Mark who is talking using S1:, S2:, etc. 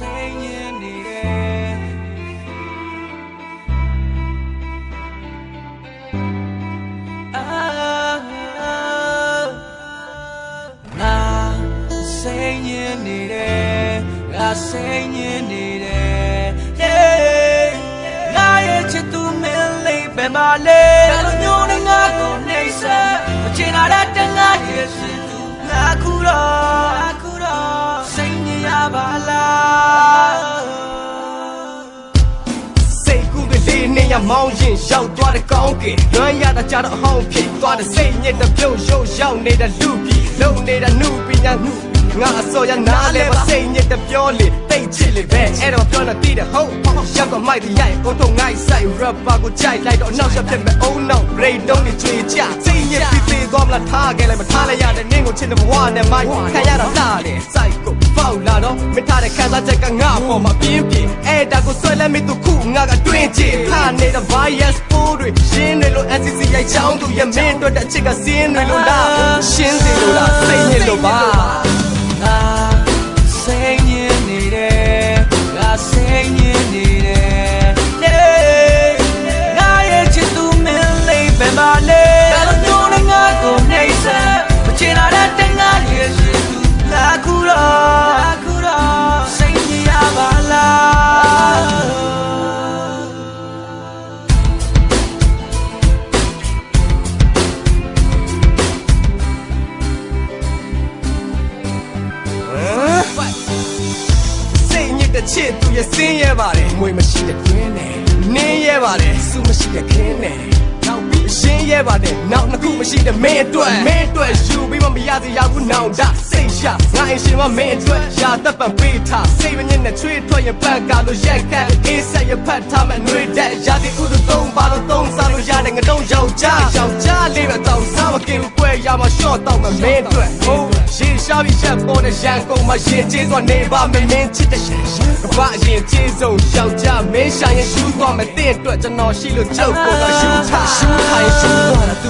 S1: စိတ်ညစ်နေတယ်အာငါစိတ်ညစ်နေတယ်ငါစိတ်ညစ်နေတယ် yeah ငါရဲ့ချစ်သူမင်းလေးပဲမလေးဘယ်လိုမျိုးနဲ့ငါကိုနေဆက်မချင်တာတဲ့တငါရဲ့
S2: မောင်းရင်ရောက်သွားတဲ့ကောင်းကင်လွမ်းရတာကြတော့အဟောင်းဖြစ်သွားတဲ့စိတ်ညစ်တဲ့ပြုတ်ရုပ်ရောက်နေတဲ့လူပြီးလုံနေတဲ့နှုပညာနှုငါအစောရနားလဲမစိတ်ညစ်တဲ့ပြောလေတိတ်ချစ်လေပဲအဲ့တော့ပြောနေတည်တဲ့ဟုတ်ရောက်ကမိုက်တဲ့ရိုက်ကိုတော့ငိုက်ဆိုင် rapper ကိုကြိုက်လိုက်တော့နောက်ဆက်ဖြစ်မဲ့အုံနောက် brain တုံးနေချွေချစိတ်ညစ်ပြီးသေးသွားမလားထားခဲ့လိုက်မထားလိုက်ရတဲ့နင်းကိုချစ်တဲ့ဘဝနဲ့မိုက်ခံရတာလာတယ်စိုက်ကိုပေါက်လာ တော့မထားတဲ့ခံစားချက်ကငါ့ပေါ်မှာပြင်းပြင်းအဲ့ဒါကိုဆွဲလက်မိသူခုငါကတွင်းချင်ခါနေတဲ့ bias ပိုးတွေရှင်းနေလို့ NCC ရိုက်ချောင်းသူရမင်းတို့တဲ့အချစ်ကစင်းတွေလို့လားရှင်းစီလို့လားစိတ်ညစ်လို့ပါ တ်ညစ်တဲ့ချစ်သူရဲ့စင်းရဲပါတယ်ငွေမရှိတဲ့တွင်းနဲ့နင်းရဲပါတယ်စုမရှိတဲ့ခင်းနဲ့နောက်ပြီးရှင်းရဲပါတယ်နောက်နှစ်ခုမရှိတဲ့မင်းအတွက်မင်းအတွက်ယူပြီးမှမရစေရဘူးနောင်တစိတ်ရှာငါအရှင်မမင်းအတွက်ရာသက်ပံပေးထားစိတ်မညစ်နဲ့ချွေးထွက်ရင်ပတ်ကားလို့ရိုက်ခတ်အေးဆက်ရဖတ်ထားမှနှွေးတဲ့ရာဒီဥဒသုံးပါလို့သုံးစားလို့ရတဲ့ငတော့ယောက်ျားယောက်ျားလေးပဲတောင်းစားမကင်ဘူးကွယ်ရမှာရှော့တော့မှမင်းအတွက်ဟု တ်ရှင်းရှားပြီးချက်ပေါ်တဲ့ရန်ကုန်မှာရင်ကျေးစွာနေပါမမင်းချစ်တဲ့ရှန်ရှန်ကဘာရင်ကျေးဆုံးယောက်ျားမင်းရှာရင်ရှူးသွားမယ်တဲ့အတွက်ကျွန်တော်ရှိလို့ကြောက်ပေါ်ကရှူးထားရှူးထားရင်ရှူးသွားတာသူ့